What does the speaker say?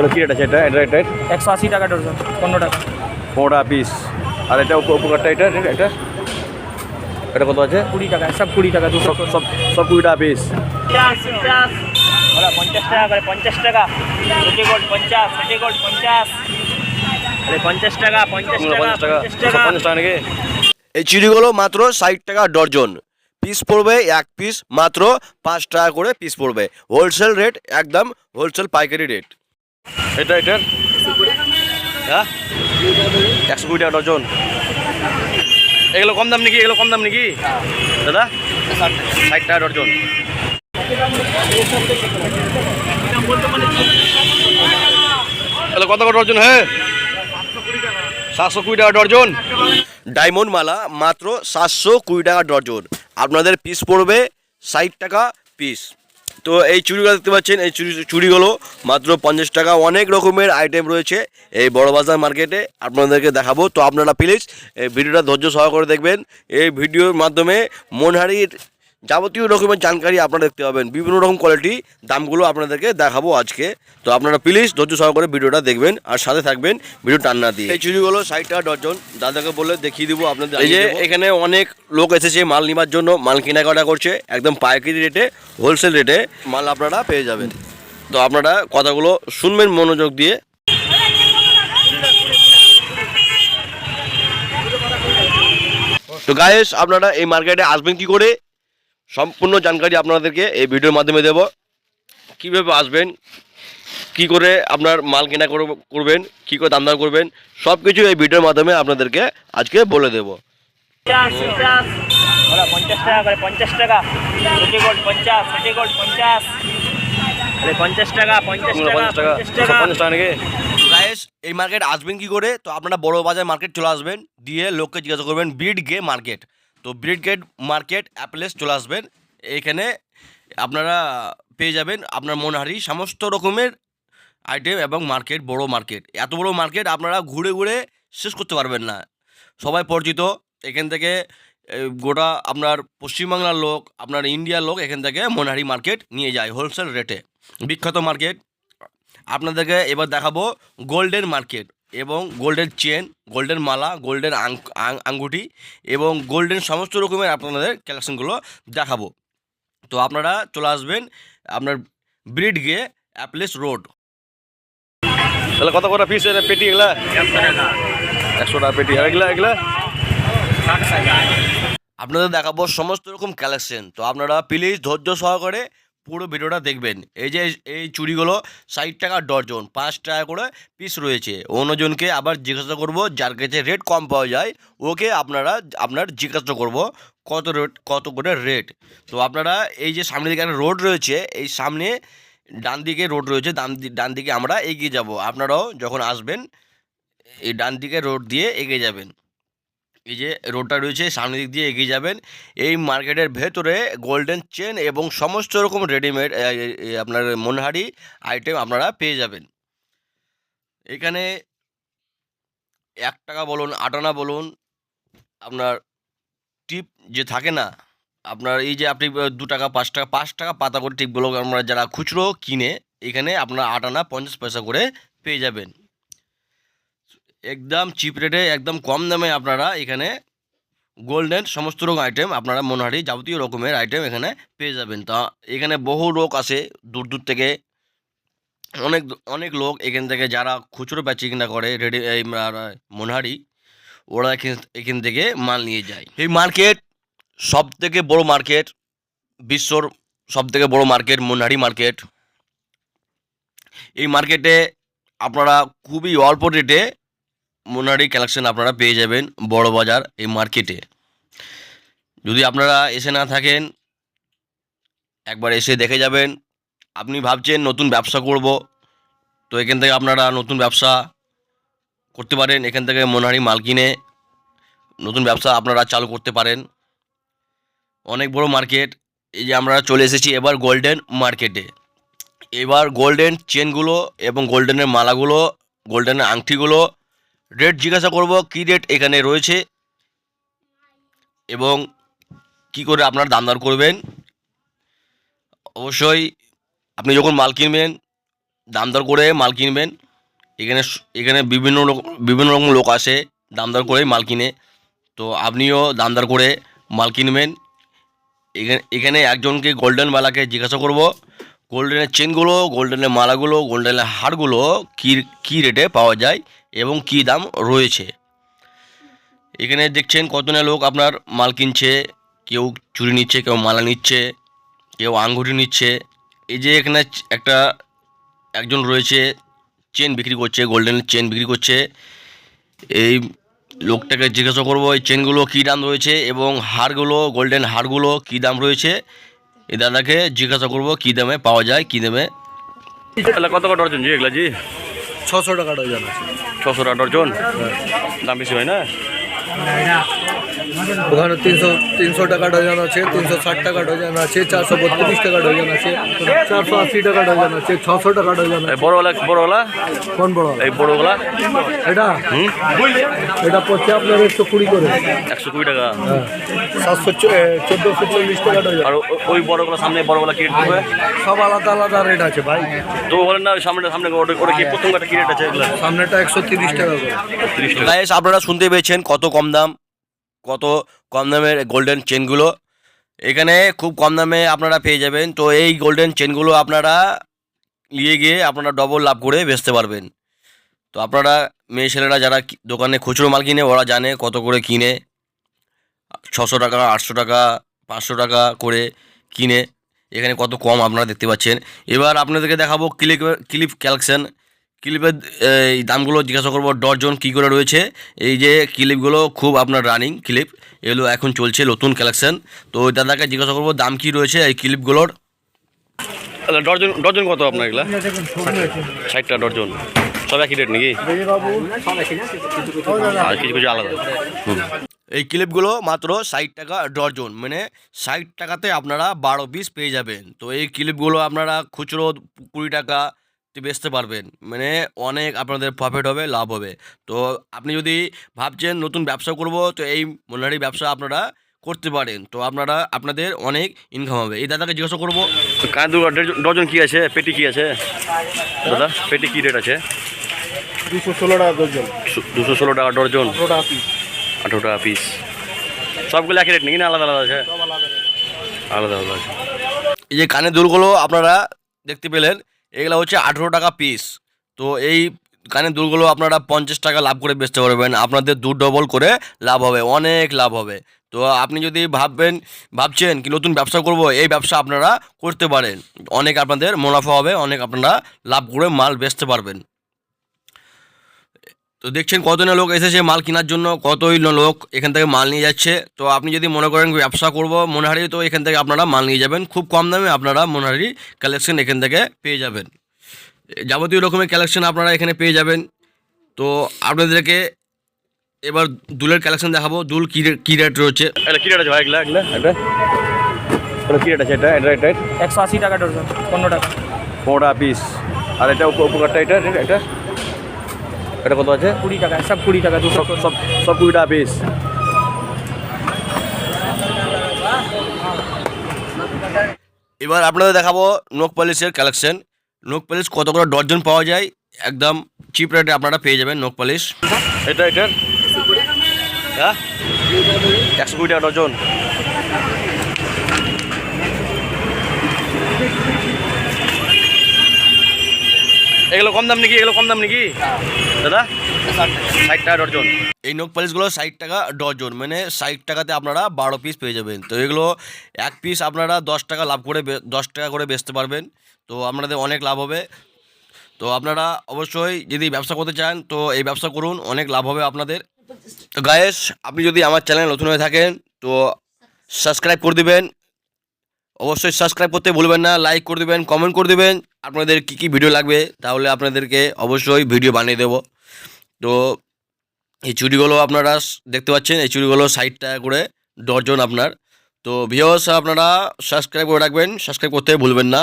এগুলো কী রেট আছে এটা? এটা এটা একশো আশি টাকা ডজন পনেরো টাকা। পনেরো টাকা পিস আর এটা উপ- উপকারটা এটা এটা এটা? এটা কত আছে? কুড়ি টাকা সব কুড়ি টাকা দুশো সব সব সব কুড়ি টাকা পিস পঞ্চাশ টাকা করে পঞ্চাশ টাকা। পঞ্চাশ আরে টাকা পঞ্চাশ টাকা। নাকি? এই চুড়িগুলো মাত্র ষাট টাকা ডর্জন পিস পড়বে এক পিস মাত্র পাঁচ টাকা করে পিস পড়বে। হোলসেল রেট একদম হোলসেল পাইকারি রেট এটা এটার হ্যাঁ? একশো কুড়ি টাকা ডজন। এগুলো কম দাম নাকি? এগুলো কম দাম নাকি? দাদা? ষাট টাকা ডজন। এগুলো কত করে ডজন হ্যাঁ? সাতশো কুড়ি টাকা ডজন। ডায়মন্ড মালা মাত্র সাতশো কুড়ি টাকা ডর্জন আপনাদের পিস পড়বে ষাট টাকা পিস তো এই চুড়িগুলো দেখতে পাচ্ছেন, এই চুড়ি, চুড়িগুলো মাত্র পঞ্চাশ টাকা। অনেক রকমের আইটেম রয়েছে এই বড় বাজার মার্কেটে আপনাদেরকে দেখাবো। তো আপনারা প্লিজ এই ভিডিওটা ধৈর্য সহ করে দেখবেন। এই ভিডিওর মাধ্যমে মনহারির যাবতীয় রকমের জানকারি আপনারা দেখতে পাবেন। বিভিন্ন রকম কোয়ালিটি দামগুলো আপনাদেরকে দেখাবো আজকে। তো আপনারা প্লিজ ধৈর্য সহকারে ভিডিওটা দেখবেন আর সাথে থাকবেন ভিডিও টান্না দিয়ে। এই চুড়িগুলো ষাট টাকা ডজন। দাদাকে বলে দেখিয়ে দিব আপনাদের এই যে এখানে অনেক লোক এসেছে মাল নেবার জন্য মাল কেনাকাটা করছে একদম পাইকারি রেটে হোলসেল রেটে মাল আপনারা পেয়ে যাবেন। তো আপনারা কথাগুলো শুনবেন মনোযোগ দিয়ে। তো গায়েস আপনারা এই মার্কেটে আসবেন কি করে? সম্পূর্ণ জানকারি আপনাদেরকে এই ভিডিওর মাধ্যমে দেব। কীভাবে আসবেন কি করে আপনার মাল কেনা করব- করবেন কি করে দাম দাম করবেন সব কিছু এই ভিডিওর মাধ্যমে আপনাদেরকে আজকে বলে দেব। পঞ্চাশ টাকা করে পঞ্চাশ টাকা। পঞ্চাশ পঞ্চাশ পঞ্চাশ। টাকা পঞ্চাশ টাকা পঞ্চাশ টাকা পঞ্চাশ সব টাকা। পঞ্চাশ টাকা নাকি? গায়েস এই মার্কেট আসবেন কি করে? তো আপনারা বড় বাজার মার্কেট চলে আসবেন দিয়ে লোককে জিজ্ঞাসা করবেন বিড গে মার্কেট তো ব্রিড গেট মার্কেট অ্যাপলেস চলে আসবেন। এখানে আপনারা পেয়ে যাবেন আপনার মনহারি সমস্ত রকমের আইটেম এবং মার্কেট বড় মার্কেট এত বড় মার্কেট আপনারা ঘুরে ঘুরে শেষ করতে পারবেন না। সবাই পরিচিত, এখান থেকে গোটা আপনার পশ্চিমবাংলার লোক, আপনার ইন্ডিয়ার লোক এখান থেকে মনহারি মার্কেট নিয়ে যায় হোলসেল রেটে বিখ্যাত মার্কেট আপনাদেরকে এবার দেখাবো গোল্ডেন মার্কেট এবং গোল্ডের চেন গোল্ডেন মালা গোল্ডেন আঙ্গুঠি এবং গোল্ডেন সমস্ত রকমের আপনাদের কালেকশনগুলো দেখাবো। তো আপনারা চলে আসবেন আপনার ব্রিড গে অ্যাপলেস রোড। তাহলে কত করে পিস পেটি এগুলা? একশো টাকা পেটি। আর এগুলা এগুলা? আপনাদের দেখাবো সমস্ত রকম কালেকশন। তো আপনারা প্লিজ ধৈর্য সহকারে পুরো ভিডিওটা দেখবেন। এই যে, এই চুড়িগুলো ষাট টাকা ডজন, পাঁচ টাকা করে পিস রয়েছে। অন্যজনকে আবার জিজ্ঞাসা করব, যার কাছে রেট কম পাওয়া যায়, ওকে আপনারা, আপনার জিজ্ঞাসা করব, কত রেট কত করে রেট তো আপনারা এই যে সামনে দিকে একটা রোড রয়েছে, এই সামনে ডান দিকে রোড রয়েছে, ডান ডান দিকে আমরা এগিয়ে যাব। আপনারাও যখন আসবেন, এই ডান দিকে রোড দিয়ে এগিয়ে যাবেন। এই যে রোডটা রয়েছে, সামনের দিক দিয়ে এগিয়ে যাবেন। এই মার্কেটের ভেতরে গোল্ডেন চেন এবং সমস্ত রকম রেডিমেড আপনার মনহারি আইটেম আপনারা পেয়ে যাবেন। এখানে এক টাকা বলুন আটানা বলুন, আপনার টিপ যে থাকে না, আপনার এই যে আপনি দু টাকা, পাঁচ টাকা পাঁচ টাকা পাতা করে টিপগুলো আমরা যারা খুচরো কিনে, এখানে আপনার আটানা পঞ্চাশ পয়সা করে পেয়ে যাবেন। একদম চিপ রেটে একদম কম দামে আপনারা এখানে গোল্ডেন সমস্ত রকম আইটেম আপনারা মনোহারি যাবতীয় রকমের আইটেম এখানে পেয়ে যাবেন। তা এখানে বহু লোক আসে দূর দূর থেকে। অনেক অনেক লোক এখান থেকে যারা খুচরো বেচি কিনা করে রেডি এই মনোহারি, ওরা এখান এখান থেকে মাল নিয়ে যায়। এই মার্কেট সব থেকে বড় মার্কেট বিশ্বর সব থেকে বড় মার্কেট মনোহারি মার্কেট এই মার্কেটে আপনারা খুবই অল্প রেটে মোনারি কালেকশন আপনারা পেয়ে যাবেন বড় বাজার এই মার্কেটে যদি আপনারা এসে না থাকেন, একবার এসে দেখে যাবেন। আপনি ভাবছেন নতুন ব্যবসা করব, তো এখান থেকে আপনারা নতুন ব্যবসা করতে পারেন। এখান থেকে মোনারি মাল কিনে নতুন ব্যবসা আপনারা চালু করতে পারেন। অনেক বড় মার্কেট এই যে আমরা চলে এসেছি এবার গোল্ডেন মার্কেটে এবার গোল্ডেন চেনগুলো এবং গোল্ডেনের মালাগুলো গোল্ডেনের আংটিগুলো রেট জিজ্ঞাসা করব কী রেট এখানে রয়েছে এবং কি করে আপনার দাম দর করবেন। অবশ্যই আপনি যখন মাল কিনবেন দাম দর করে মাল কিনবেন, এখানে এখানে বিভিন্ন লোক বিভিন্ন রকম লোক আসে দাম দর করেই মাল কিনে। তো আপনিও দাম দর করে মাল কিনবেন। এখানে এখানে একজনকে গোল্ডেন বালাকে জিজ্ঞাসা করব গোল্ডেনের চেনগুলো গোল্ডেনের মালাগুলো গোল্ডেনের হারগুলো কী কী রেটে পাওয়া যায়? এবং কী দাম রয়েছে। এখানে দেখছেন কতনা লোক আপনার মাল কিনছে, কেউ চুরি নিচ্ছে, কেউ মালা নিচ্ছে, কেউ আঙ্গুঠি নিচ্ছে। এই যে এখানে একটা, একজন রয়েছে, চেন বিক্রি করছে, গোল্ডেন চেন বিক্রি করছে। এই লোকটাকে জিজ্ঞাসা করব, এই চেনগুলো কী দাম রয়েছে এবং হারগুলো, গোল্ডেন হারগুলো কী দাম রয়েছে? এই দাদাকে জিজ্ঞাসা করব, কী দামে পাওয়া যায়, কী দামে? কত কত ডর্জন জি এগুলা জি? ছশো টাকা ডজন আছে ছশো টাকা ডজন দাম বেশি হয় না। ওখানে তিনশো তিনশো টাকা ডজন আছে তিনশো ষাট টাকা ডজন আছে চারশো বত্রিশ টাকা ডজন আছে চারশো আশি টাকা ডজন আছে ছশো টাকা ডজন এই আছে বড়ওয়ালা বড়ওয়ালা কোন বড় এই বড়গুলা এটা? হুম? এটা পড়ছে আপনার একশো কুড়ি করে। একশো কুড়ি টাকা। হ্যাঁ। সাতশো চোদ্দোশো চল্লিশ টাকা ডজন। আর ওই বড়গুলো সামনে বড়গুলা কি রেট হবে? সব আলাদা আলাদা রেট আছে ভাই। তো বলেন না ওই সামনে সামনে ওটা ওটা কি প্রথম কাটা কি রেট আছে এগুলা? সামনেটা একশো তিরিশ টাকা করে। তিরিশ টাকা। আপনারা শুনতে পেয়েছেন কত কম দাম? কত কম দামের গোল্ডেন চেনগুলো এখানে খুব কম দামে আপনারা পেয়ে যাবেন। তো এই গোল্ডেন চেনগুলো আপনারা নিয়ে গিয়ে আপনারা ডবল লাভ করে বেচতে পারবেন। তো আপনারা মেয়ে ছেলেরা যারা দোকানে খুচরো মাল কিনে, ওরা জানে কত করে কিনে। ছশো টাকা, আটশো টাকা, পাঁচশো টাকা করে কিনে। এখানে কত কম আপনারা দেখতে পাচ্ছেন। এবার আপনাদেরকে দেখাবো ক্লিপ ক্লিপ কালেকশন ক্লিপের এই দামগুলো জিজ্ঞাসা করব ডজন কী করে রয়েছে। এই যে ক্লিপগুলো খুব আপনার রানিং ক্লিপ এগুলো এখন চলছে নতুন কালেকশন। তো ওই দাদাকে জিজ্ঞাসা করব দাম কী রয়েছে এই ক্লিপগুলোর? তাহলে ডর্জন ডর্জন কত আপনার এগুলা? ষাট টাকা ডর্জন সব একই রেট নাকি? আর কিছু কিছু আলাদা। এই ক্লিপগুলো মাত্র ষাট টাকা ডজন মানে ষাট টাকাতে আপনারা বারো পিস পেয়ে যাবেন। তো এই ক্লিপগুলো আপনারা খুচরো কুড়ি টাকা বেচতে পারবেন। মানে অনেক আপনাদের প্রফিট হবে লাভ হবে। তো আপনি যদি ভাবছেন নতুন ব্যবসা করব তো এই মনারি ব্যবসা আপনারা করতে পারেন। তো আপনারা আপনাদের অনেক ইনকাম হবে। এই দাদাকে জিজ্ঞাসা করব দুর্গা ডজন কি আছে? পেটি কি আছে? দাদা পেটি কী রেট আছে? দুশো ষোলো টাকা ডজন। দুশো ষোলো টাকা ডজন। আঠেরো টাকা পিস সবগুলো একই রেট নাকি না আলাদা আলাদা আছে? আলাদা আলাদা আছে। এই যে কানের দুলগুলো আপনারা দেখতে পেলেন। এগুলো হচ্ছে আঠেরো টাকা পিস তো এই কানের দুলগুলো আপনারা পঞ্চাশ টাকা লাভ করে বেচতে পারবেন। আপনাদের দু ডবল করে লাভ হবে, অনেক লাভ হবে। তো আপনি যদি ভাববেন, ভাবছেন কি নতুন ব্যবসা করব, এই ব্যবসা আপনারা করতে পারেন। অনেক আপনাদের মুনাফা হবে, অনেক আপনারা লাভ করে মাল বেচতে পারবেন। তো দেখছেন কতজন লোক এসেছে মাল কেনার জন্য কতই লোক এখান থেকে মাল নিয়ে যাচ্ছে। তো আপনি যদি মনে করেন ব্যবসা করব মনোহারি তো এখান থেকে আপনারা মাল নিয়ে যাবেন। খুব কম দামে আপনারা মনোহারি কালেকশন এখান থেকে পেয়ে যাবেন। যাবতীয় রকমের কালেকশন আপনারা এখানে পেয়ে যাবেন। তো আপনাদেরকে এবার দুলের কালেকশন দেখাবো। দুল কী রে- কী রেট রয়েছে? এটা কি রেট আছে ভাই এগুলা এগুলা এটা? এটা কি রেট আছে এটা? এটা এটা একশো আশি টাকা ডজন পনেরো টাকা। পনেরো টাকা পিস আর এটা উপ- উপকারটা এটা এটা- এটা কত আছে? কুড়ি টাকা সব কুড়ি টাকা দুশো সব সব কুড়ি টাকা পিস এবার আপনাদের দেখাবো নোক পলিশের কালেকশন নোক পলিশ কত করে ডর্জন পাওয়া যায়? একদম চিপ রেটে আপনারা পেয়ে যাবেন নোক পলিশ এটা এটা? হ্যাঁ? একশো কুড়ি টাকা ডজন। এগুলো কম দাম নাকি? এগুলো কম দাম নাকি? দাদা? ষাট টাকা। ডজন এই নোক পালিশগুলো ষাট টাকা ডজন মানে ষাট টাকাতে আপনারা বারো পিস পেয়ে যাবেন। তো এগুলো এক পিস আপনারা দশ টাকা লাভ করে দশ টাকা করে বেচতে পারবেন। তো আপনাদের অনেক লাভ হবে। তো আপনারা অবশ্যই যদি ব্যবসা করতে চান তো এই ব্যবসা করুন অনেক লাভ হবে আপনাদের। তো গায়েস আপনি যদি আমার চ্যানেল নতুন হয়ে থাকেন তো সাবস্ক্রাইব করে দিবেন। অবশ্যই সাবস্ক্রাইব করতে ভুলবেন না লাইক করে দেবেন কমেন্ট করে দেবেন। আপনাদের কী কী ভিডিও লাগবে, তাহলে আপনাদেরকে অবশ্যই ভিডিও বানিয়ে দেবো। তো এই চুড়িগুলো আপনারা দেখতে পাচ্ছেন, এই চুড়িগুলো ষাট টাকা করে ডজন আপনার। তো ভিওস আপনারা সাবস্ক্রাইব করে রাখবেন সাবস্ক্রাইব করতে ভুলবেন না।